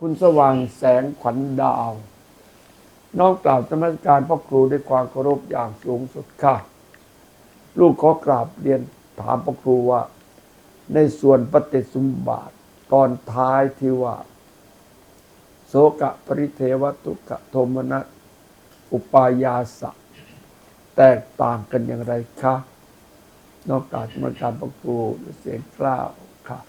คุณสว่างแสงขวัญดาว น้องกล่าวธรรมสการพ่อครูด้วยความเคารพอย่างสูงสุดค่ะ ลูกขอกราบเรียนถามพ่อครูว่า ในส่วนปฏิสุมบาทตอนท้ายที่ว่า โสกะปริเทวตุกะโทมนัสอุปายาสะ แตกต่างกันอย่างไรคะนอกจากธรรมการพ่อครูเสียงกล้าวค่ะ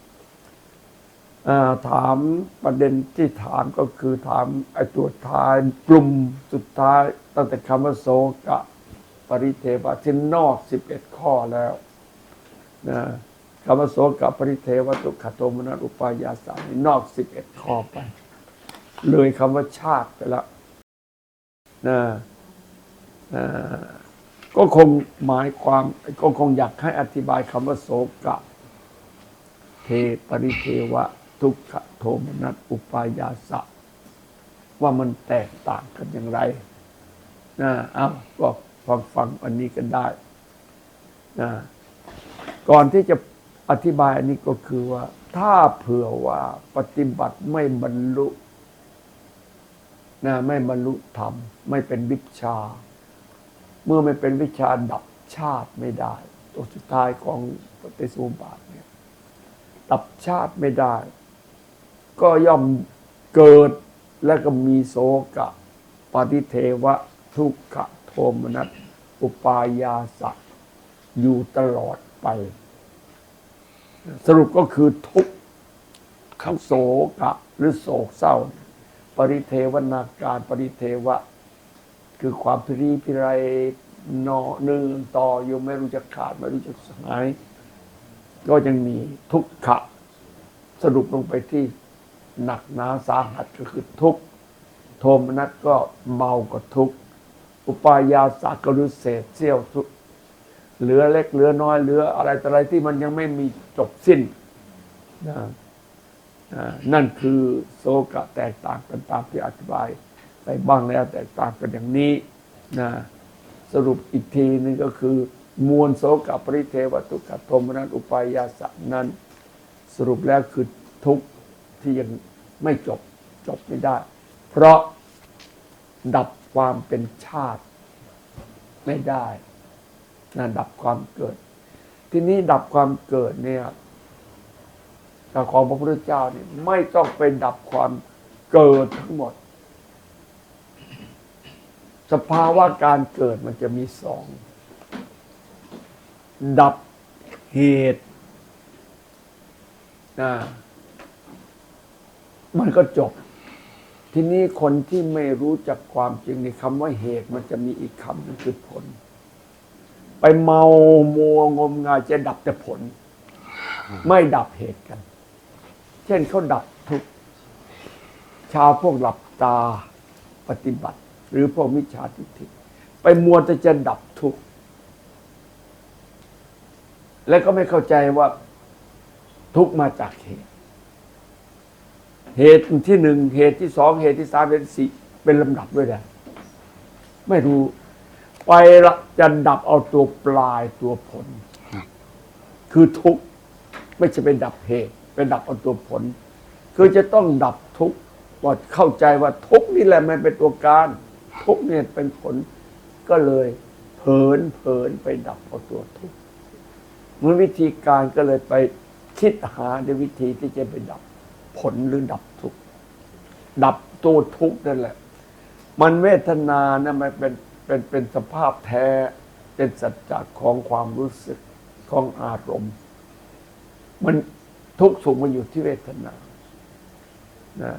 ถามประเด็นที่ถามก็คือถามไอ้ตัวท้ายกลุ่มสุดท้ายตั้งแต่คำว่าโสกะ ปริเทวะที่นอกสิบเอ็ดข้อแล้วนะคำว่าโสกะปริเทวะตุขโทมนัสอุปายาสานี่นอกสิบเอ็ดข้อไป เลยคำว่าชาติไปแล้วนะอ่า ก็คงหมายความก็คงอยากให้อธิบายคำว่าโสกะ เทปริเทวะ ทุกขโทมนัสอุปายาสะ ว่ามันแตกต่างกันอย่างไรนะเอาก็ฟังฟังอันนี้กันได้นะก่อนที่จะอธิบายอันนี้ก็คือว่า ถ้าเผื่อว่าปฏิบัติไม่บรรลุนะไม่บรรลุธรรม ไม่เป็นวิชา เมื่อไม่เป็นวิชาดับชาติไม่ได้ ตัวสุดท้ายของปฏิสุบาทเนี่ยดับชาติไม่ได้ ก็ย่อมเกิดและก็มีโสกะปฏิเทวะ ทุกขโทมนัสอุปายาสะอยู่ตลอดไป สรุปก็คือทุกขังโศกะหรือโศกเศร้า ปริเทวนาการปริเทวะ คือความพิรีพิไรนอเนื่งต่ออยู่ไม่รู้จะขาดไม่รู้จะหาย ก็ยังมีทุกขะ สรุปลงไปที่หนักหนาสาหัสก็คือทุกขโทมนัสก็เบากว่าทุกขอุปายาสะก็รู้เศษเสี้ยวทุกเหลือเล็กเหลือน้อยเหลืออะไรต่อะไรที่มันยังไม่มีจบสิ้นนะนั่นคือโศกะแตกต่างกันตามที่อธิบาย ไปบ้างแล้วแตกต่างกันอย่างนี้นะสรุปอีกทีนึงก็คือ มวลโสกปริเทวทุกขโทมนัสอุปายาสนั้น สรุปแล้วคือทุกข์ที่ยังไม่จบจบไม่ได้ เพราะดับความเป็นชาติไม่ได้นะดับความเกิด ทีนี้ดับความเกิดเนี่ยแต่ของพระพุทธเจ้าเนี่ยไม่ต้องไปดับความเกิดทั้งหมด สภาวะการเกิดมันจะมีสอง ดับเหตุนะมันก็จบ ทีนี้คนที่ไม่รู้จักความจริงในคำว่าเหตุมันจะมีอีกคำหนึงคือผล ไปเมามัวงมงายจะดับแต่ผล ไม่ดับเหตุกัน เช่นเขาดับทุก ชาวพวกหลับตาปฏิบัติ หรือพวกมิจฉาทิฏฐิไปมัวแต่จะดับทุกข์และก็ไม่เข้าใจว่าทุกข์มาจากเหตุ เหตุที่หนึ่งเหตุที่สองเหตุที่สามเหตุที่สี่เป็นลำดับด้วยนะไม่รู้ ไปละจะดับเอาตัวปลายตัวผล คือทุกข์ไม่ใช่เป็นดับเหตุเป็นดับเอาตัวผล คือจะต้องดับทุกข์ว่าเข้าใจว่าทุกข์นี่แหละมันเป็นตัวการ ทุกเนี่ยเป็นผลก็เลยเผินเผินไปดับเอาตัวทุกมันวิธีการก็เลยไปคิดหาในวิธีที่จะไปดับผลหรือดับทุกดับตัวทุกนั่นแหละ มันเวทนานะมันเป็นเป็นเป็นสภาพแท้ เป็นสัจจะของความรู้สึกของอารมณ์ มันทุกสุขมันอยู่ที่เวทนานะ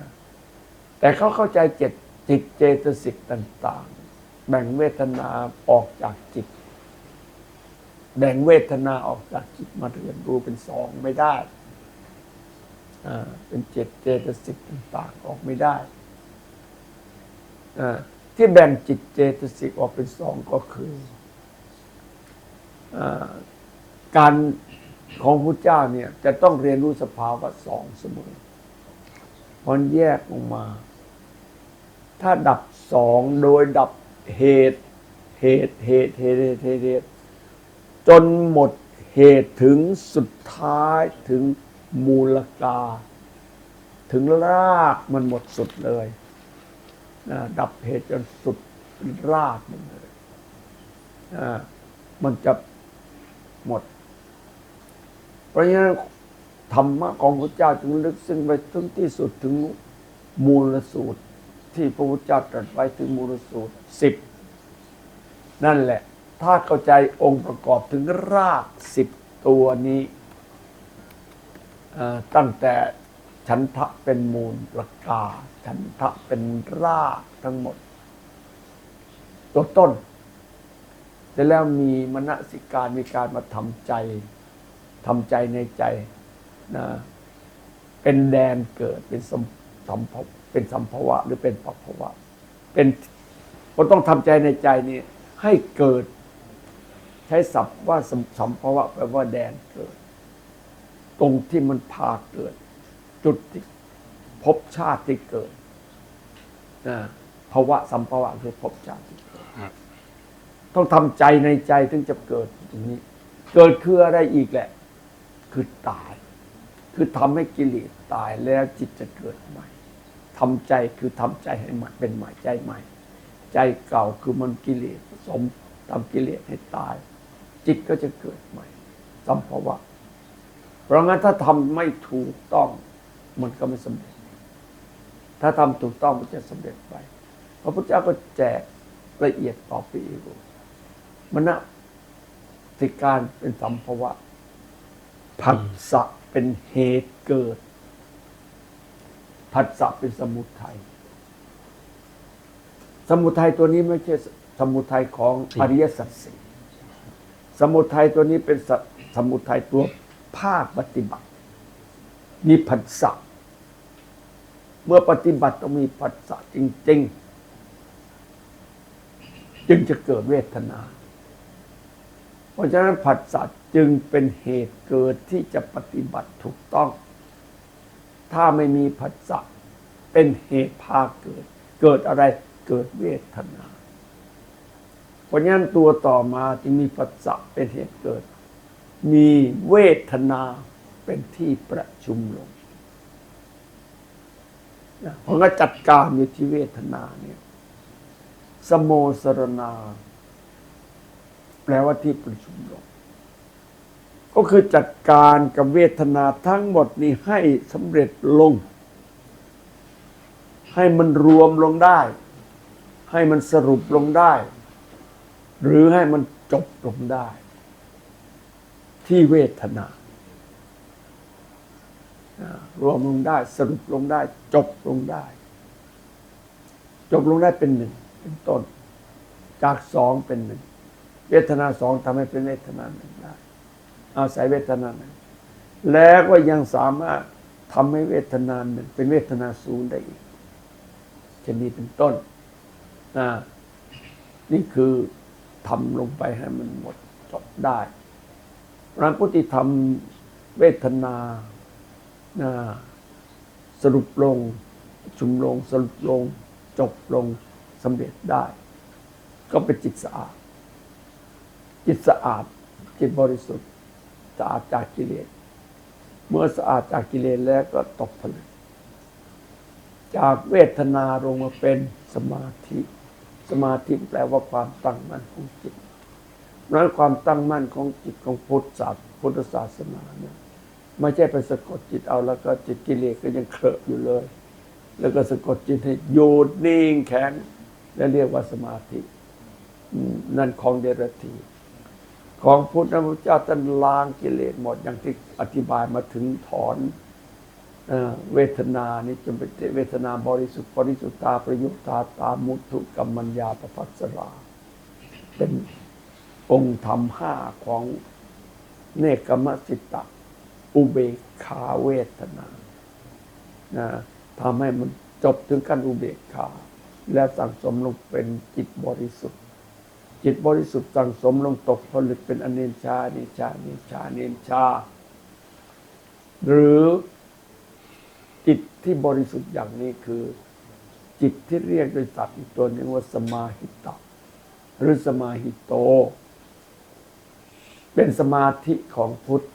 แต่เขาเข้าใจเจต จิตเจตสิกต่าง ๆ แบ่งเวทนาออกจากจิต แบ่งเวทนาออกจากจิตมาเรียนรู้เป็นสองไม่ได้เป็นเจตเจตสิกต่างๆออกไม่ได้ที่แบ่งจิตเจตสิกออกเป็นสองก็คืออการของพระเจ้าเนี่ยจะต้องเรียนรู้สภาวะสองเสมอพอแยกออกมา ถ้าดับสองโดยดับเหตุเหตุ เหตุเหตุเหตุเหตุเหตุจนหมดเหตุถึงสุดท้ายถึงมูลกา ถึงรากมันหมดสุดเลยนะดับเหตุจนสุดรากมันเลยนะมันจะหมด เพราะฉะนั้นธรรมะของพระเจ้าจึงลึกซึ้งไปถึงที่สุดถึงมูลสูตร ที่พระพุทธเจ้าตรัสไว้ถึงมูลสูตรสิบนั่นแหละ ถ้าเข้าใจองค์ประกอบถึงรากสิบตัวนี้ตั้งแต่ฉันทะเป็นมูลประกาฉันทะเป็นรากทั้งหมด ตัวต้นเสร็จแล้วมีมณสิการมีการมาทำใจทำใจในใจนะเป็นแดนเกิดเป็นสมสัมภว เป็นสัมภวะหรือเป็นปัภวะ เป็นก็ต้องทำใจในใจนี่ให้เกิด ใช้ศัพท์ว่าสัมสัมภวะแปลว่าแดนเกิด ตรงที่มันพาเกิด จุดที่พบชาติที่เกิดนะภาวะสัมภวะคือพบชาติที่เกิดครับต้องทำใจในใจถึงจะเกิดตรงนี้ เกิดคืออะไรอีกแหละ คือตาย คือทำให้กิเลสตายแล้วจิตจะเกิดใหม่ ทำใจคือทำใจให้ใหม่เป็นใหม่ใจใหม่ ใจเก่าคือมันกิเลสผสมทำกิเลสให้ตาย จิตก็จะเกิดใหม่สัมภาวะเพราะงั้นถ้าทำไม่ถูกต้องมันก็ไม่สำเร็จ ถ้าทำถูกต้องมันจะสำเร็จไป พระพุทธเจ้าก็แจกละเอียดต่อไปอีกมณสิการเป็นสัมภาวะผัสสะเป็นเหตุเกิด ผัสสะเป็นสมุทัยสมุทัยตัวนี้ไม่ใช่สมุทัยของอริยสัจสี่สมุทัยตัวนี้เป็นสสมุทัยตัวภาคปฏิบัติ มีผัสสะเมื่อปฏิบัติต้องมีผัสสะจริง ๆ จึงจะเกิดเวทนา เพราะฉะนั้นผัสสะจึงเป็นเหตุเกิดที่จะปฏิบัติถูกต้อง ถ้าไม่มีผัสสะเป็นเหตุพาเกิด เกิดอะไรเกิดเวทนาเพราะฉะนั้นตัวต่อมาจึงมีผัสสะเป็นเหตุเกิด มีเวทนาเป็นที่ประชุมลงเพราะงั้นจัดการอยู่ที่เวทนาเนี่ยสโมสรณาแปลว่าที่ประชุมลง ก็คือจัดการกับเวทนาทั้งหมดนี้ให้สำเร็จลง ให้มันรวมลงได้ ให้มันสรุปลงได้ หรือให้มันจบลงได้ ที่เวทนาอ่ารวมลงได้ สรุปลงได้ จบลงได้ จบลงได้เป็นหนึ่งเป็นต้น จากสองเป็นหนึ่งเวทนาสองทำให้เป็นเวทนาหนึ่งได้ อาศัยเวทนานึ่งแล้วก็ยังสามารถทำให้เวทนานึ่งเป็นเวทนาศูนย์ได้อีกเช่นนี้เป็นต้นนี่คือทำลงไปให้มันหมดจบได้พระพุทธิธรรมเวทนาอ่าสรุปลง ชุมลงสรุปลง จบลงสำเร็จได้ ก็เป็นจิตสะอาด จิตสะอาด จิตบริสุทธิ์ สะอาดจากกิเลส เมื่อสะอาดจากกิเลสแล้วก็ตกผลึก จากเวทนาลงมาเป็นสมาธิ สมาธิแปลว่าความตั้งมั่นของจิตนั้นความตั้งมั่นของจิตของพุทธศาสนาพุทธศาสนาเนี่ยไม่ใช่ไปสะกดจิตเอาแล้วก็จิตกิเลสก็ยังเคลอะอยู่เลย แล้วก็สะกดจิตให้หยุดนิ่งแข็งและเรียกว่าสมาธินั่นของเดรัจฉี ของพุทธพุทธเจ้าท่านล้างกิเลสหมด อย่างที่อธิบายมาถึงถอนเอเวทนานี่จนเป็นเวทนาบริสุทธิ์บริสุทธาประยุทธาตามุทุกัมมัญญาปภัสสรา เป็นองค์ธรรมห้าของเนกขมสิตะ อุเบกขาเวทนานะทำให้มันจบถึงขั้นอุเบกขา และสั่งสมลงเป็นจิตบริสุทธิ์ จิตบริสุทธิ์สั่งสมลงตกผลึกเป็นอเนนชาเนชาเนชาเนชา หรือจิตที่บริสุทธิ์อย่างนี้คือ จิตที่เรียกโดยศัพท์อีกตัวหนึ่งว่าสมาหิตะหรือสมาหิโต เป็นสมาธิของพุทธ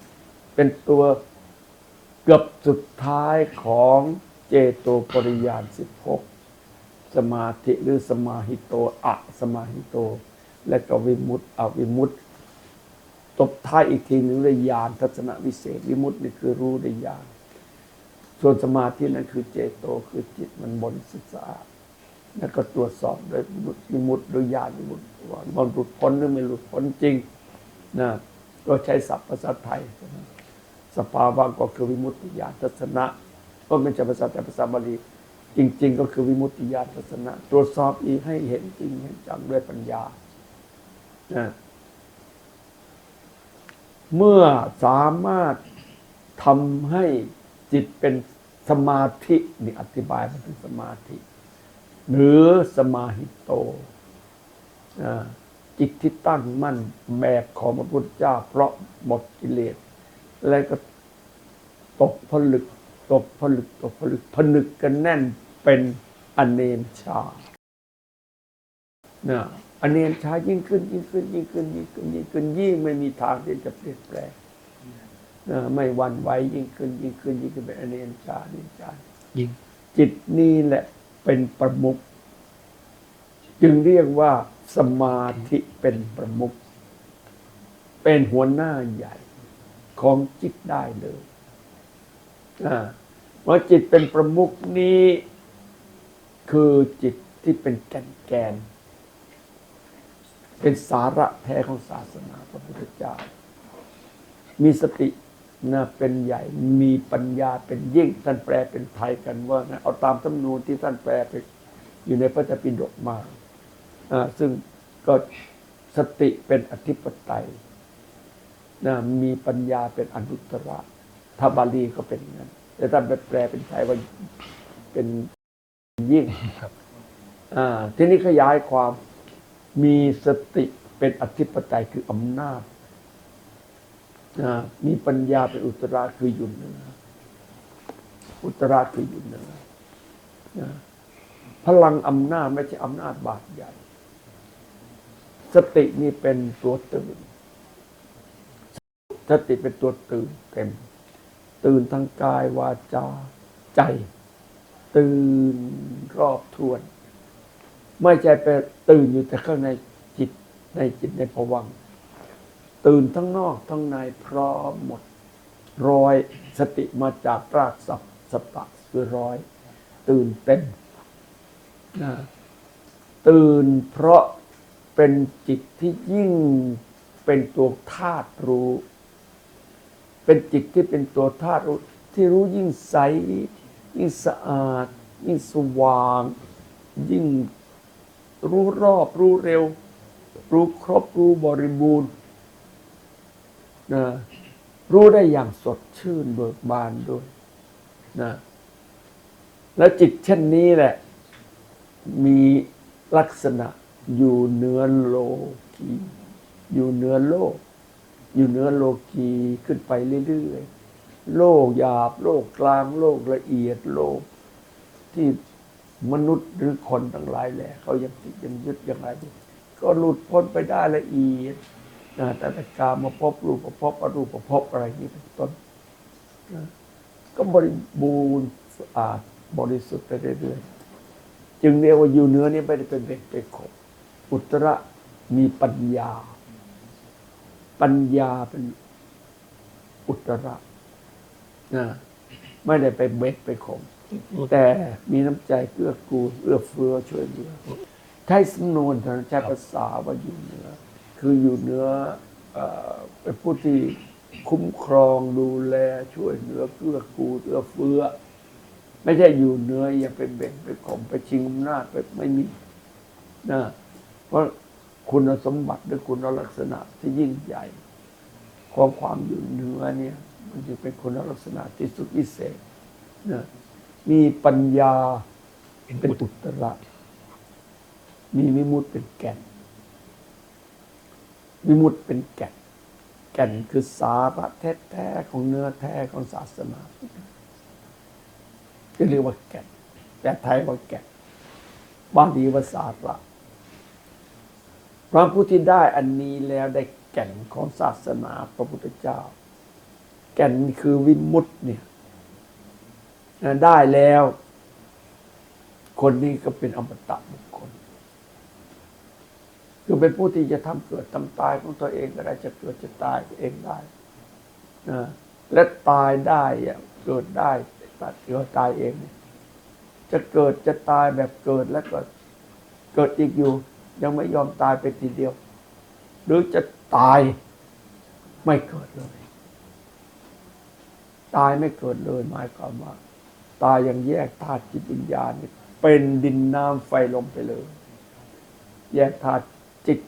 เป็นตัวเกือบสุดท้ายของเจโตปริยานสิบหกสมาธิหรือสมาหิโตอะสมาหิโต และก็วิมุตติอวิมุตติตบท้ายอีกทีหนึ่งเลยญาณทัศนวิเศษ วิมุตตินี่คือรู้ได้ญาณส่วนสมาธินั้นคือเจโตคือจิตมันบริสุทธิ์สะอาดแล้วก็ตรวจสอบโดยวิมุตติโดยญาณวิมุตติว่ามันหลุดพ้นหรือไม่หลุดพ้นจริงนะก็ใช้ศัพท์ภาษาไทย สภาวะก็คือวิมุตติญาณทัศนะก็ไม่ใช่ภาษาแต่ภาษาบาลีจริง ๆ ก็คือวิมุตติญาณทัศนะ ตรวจสอบอีกให้เห็นจริงเห็นจังด้วยปัญญา เมื่อสามารถทำให้จิตเป็นสมาธินี่อธิบายมันเป็นสมาธิ หรือสมาหิโต จิตที่ตั้งมั่นแบบของพระพุทธเจ้า เพราะหมดกิเลส แล้วก็ตกผลึก ตกผลึก ตกผลึก ผนึกกันแน่นเป็นอเนนชานะ อเนนชายิ่งขึ้น ยิ่งขึ้น ยิ่งขึ้น ยิ่งขึ้น ยิ่งขึ้น ยิ่งไม่มีทางที่จะเปลี่ยนแปลงไม่วันไหวยิ่งขึ้น ยิ่งขึ้น ยิ่งขึ้นเป็นอเนนชาอเนนชายิ่งจิตนี้แหละเป็นประมุขจึงเรียกว่าสมาธิเป็นประมุขเป็นหัวหน้าใหญ่ของจิตได้เลยอ่าเพราะจิตเป็นประมุขนี้ คือจิตที่เป็นแกนแกน เป็นสาระแท้ของศาสนาพระพุทธเจ้า มีสตินะเป็นใหญ่มีปัญญาเป็นยิ่งท่านแปลเป็นไทยกันว่านะเอาตามตำนูนที่ท่านแปลไปอยู่ในพระเจ้าปิฎกมาอ่าซึ่งก็สติเป็นอธิปไตยนะมีปัญญาเป็นอนุตตระถ้าบาลีก็เป็นอย่างนั้นแต่ท่านแปลเป็นไทยว่าเป็นยิ่งครับอ่าทีนี้ขยายความ มีสติเป็นอธิปไตยคืออำนาจมีปัญญาเป็นอุตราคืออยู่เหนืออุตราคืออยู่เหนือพลังอำนาจไม่ใช่อำนาจบาดใหญ่ สตินี่เป็นตัวตื่น สติเป็นตัวตื่นเต็ม ตื่นทั้งกายวาจาใจ ตื่นรอบทวน ไม่ใช่ไปตื่นอยู่แต่ข้างในจิตในจิตในภวังค์ตื่นทั้งนอกทั้งในพร้อมหมดร้อยสติมาจากรากศัพท์สตะคือร้อย ตื่นเต็มนะตื่นเพราะเป็นจิตที่ยิ่งเป็นตัวธาตุรู้ เป็นจิตที่เป็นตัวธาตุรู้ ที่รู้ยิ่งใส ยิ่งสะอาด ยิ่งสว่าง ยิ่ง รู้รอบ รู้เร็ว รู้ครบ รู้บริบูรณ์นะรู้ได้อย่างสดชื่นเบิกบานด้วยนะแล้วจิตเช่นนี้แหละ มีลักษณะอยู่เหนือโลกีอยู่เหนือโลก อยู่เหนือโลกีขึ้นไปเรื่อยๆโลกหยาบ โลกกลาง โลกละเอียดโลกที่ มนุษย์หรือคนทั้งหลายแหละเขายังติดยังยึดยังไงก็หลุดพ้นไปได้ละเอียดนะแต่แต่กามาพบรูปภพอรูปภพอะไรนี้เป็นต้นนะก็บริบูรณ์สะอาดบริสุทธิ์ไปเรื่อยๆจึงเรียกว่าอยู่เหนือนี้ไม่ได้เป็นเบ็ดเป็นขบอุตระมีปัญญา ปัญญาเป็นอุตระนะไม่ได้ไปเบ็ดไปขม แต่มีน้ำใจเกื้อกูลเอื้อเฟื้อช่วยเหลือใช้สำนวนทานั้นใช้ภาษาว่าอยู่เหนือ คืออยู่เหนือเป็นผู้ที่คุ้มครองดูแลช่วยเหลือเกื้อกูลเอื้อเฟื้อ ไม่ใช่อยู่เหนืออย่าไปเบ่งไปข่มไปชิงอำนาจไปไม่มีนะเพราะคุณสมบัติหรือคุณลักษณะที่ยิ่งใหญ่ของความอยู่เหนือเนี่ย มันจะเป็นคุณลักษณะที่สุดวิเศษนะ มีปัญญาเป็นเป็นอุตอุตระ มีวิมุตติเป็นแก่น วิมุตติเป็นแก่น แก่นคือสาระแท้ๆของเนื้อแท้ของศาสนาจะเรียกว่าแก่นแต่ไทยว่าแก่นบาลีว่าสาระพระผู้ที่ได้อันนี้แล้วได้แก่นของศาสนาพระพุทธเจ้า แก่นคือวิมุตติเนี่ยนะ ได้แล้ว คนนี้ก็เป็นอมตะบุคคล คือเป็นผู้ที่จะทำเกิดทำตายของตัวเองก็ได้จะเกิดจะตายเองได้นะและตายได้อะเกิดได้ตัดเกิดตายเอง จะเกิดจะตายแบบเกิดแล้วก็เกิดอีกอยู่ ยังไม่ยอมตายไปทีเดียว หรือจะตายไม่เกิดเลย ตายไม่เกิดเลยหมายความว่า ตายยังแยกธาตุจิตวิญญาณเป็นดินน้ำไฟลมไปเลย แยกธาตุจิต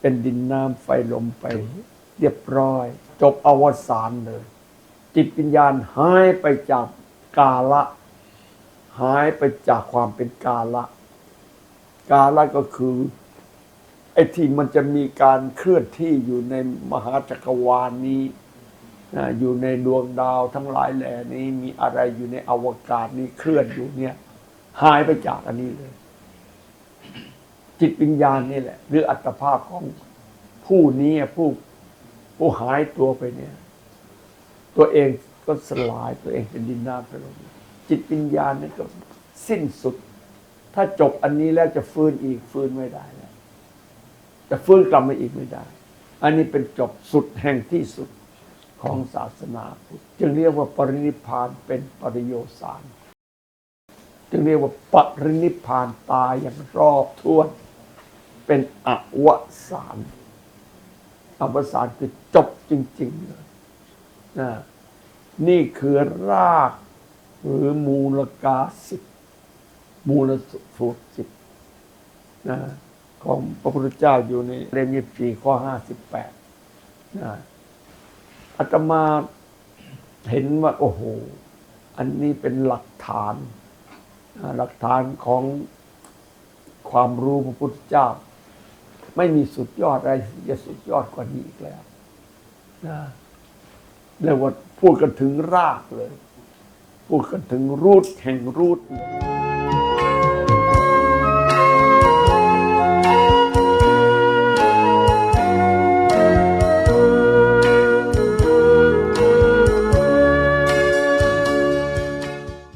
เป็นดินน้ำไฟลมไป เรียบร้อย จบอวสานเลย จิตวิญญาณหายไปจากกาละ หายไปจากความเป็นกาละ กาละก็คือไอ้ที่มันจะมีการเคลื่อนที่อยู่ในมหาจักรวาลนี้ อยู่ในดวงดาวทั้งหลายแหล่นี้มีอะไรอยู่ในอวกาศนี้เคลื่อนอยู่เนี่ย หายไปจากอันนี้เลย จิตวิญญาณนี่แหละ หรืออัตภาพของผู้นี้ผู้ผู้หายตัวไปเนี่ย ตัวเองก็สลายตัวเองเป็นดินน้ำไปลงจิตวิญญาณนี่ก็สิ้นสุด ถ้าจบอันนี้แล้วจะฟื้นอีกฟื้นไม่ได้แล้วจะฟื้นกลับมาอีกไม่ได้ อันนี้เป็นจบสุดแห่งที่สุด ของศาสนาพุทธจึงเรียกว่าปรินิพานเป็นปริโยสารจึงเรียกว่าปรินิพานตายอย่างรอบท้วนเป็นอวสานอวสานคือจบจริงๆเลยนะนี่คือรากหรือมูลกาสิบมูลสูตรสิบนะของพระพุทธเจ้าอยู่ในเล่มยี่สิบสี่ข้อห้าสิบแปดนะ อาตมาเห็นว่า โอ้โห อันนี้เป็นหลักฐาน หลักฐานของความรู้พระพุทธเจ้า ไม่มีสุดยอดอะไรจะสุดยอดกว่านี้อีกแล้วนะเรียกว่าพูดกันถึงรากเลย พูดกันถึงรูทแห่งรูทเลย